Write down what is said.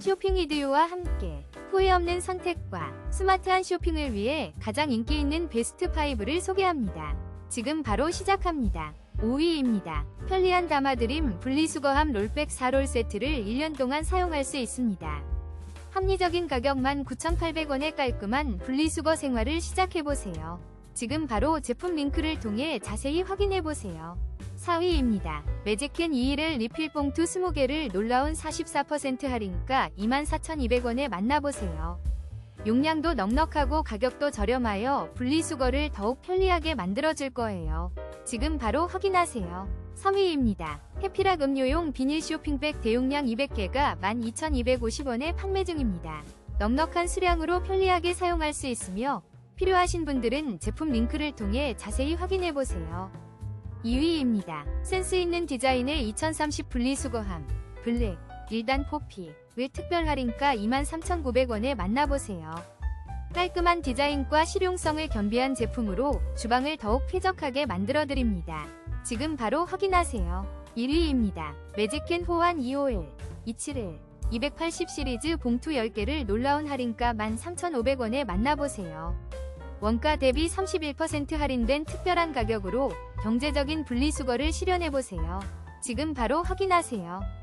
쇼핑 이디오와 함께 후회 없는 선택과 스마트한 쇼핑을 위해 가장 인기 있는 베스트 5를 소개합니다. 지금 바로 시작합니다. 5위입니다. 편리한 담아드림 분리수거함 롤백 4롤 세트를 1년 동안 사용할 수 있습니다. 합리적인 가격 19,800원의 깔끔한 분리수거 생활을 시작해보세요. 지금 바로 제품 링크를 통해 자세히 확인해보세요. 4위입니다. 매직캔 2일을 리필 봉투 20개를 놀라운 44% 할인가 24,200원에 만나보세요. 용량도 넉넉하고 가격도 저렴하여 분리수거를 더욱 편리하게 만들어줄 거예요. 지금 바로 확인하세요. 3위입니다. 해피락 음료용 비닐 쇼핑백 대용량 200개가 12,250원에 판매 중입니다. 넉넉한 수량으로 편리하게 사용할 수 있으며 필요하신 분들은 제품 링크를 통해 자세히 확인해보세요. 2위입니다. 센스 있는 디자인의 2030 분리수거함 블랙 1단 포피 왜 특별 할인가 23,900원에 만나보세요. 깔끔한 디자인과 실용성을 겸비한 제품으로 주방을 더욱 쾌적하게 만들어드립니다. 지금 바로 확인하세요. 1위입니다. 매직캔 호환 251 271 280 시리즈 봉투 10개를 놀라운 할인가 13,500원에 만나보세요. 원가 대비 31% 할인된 특별한 가격으로 경제적인 분리수거를 실현해보세요. 지금 바로 확인하세요.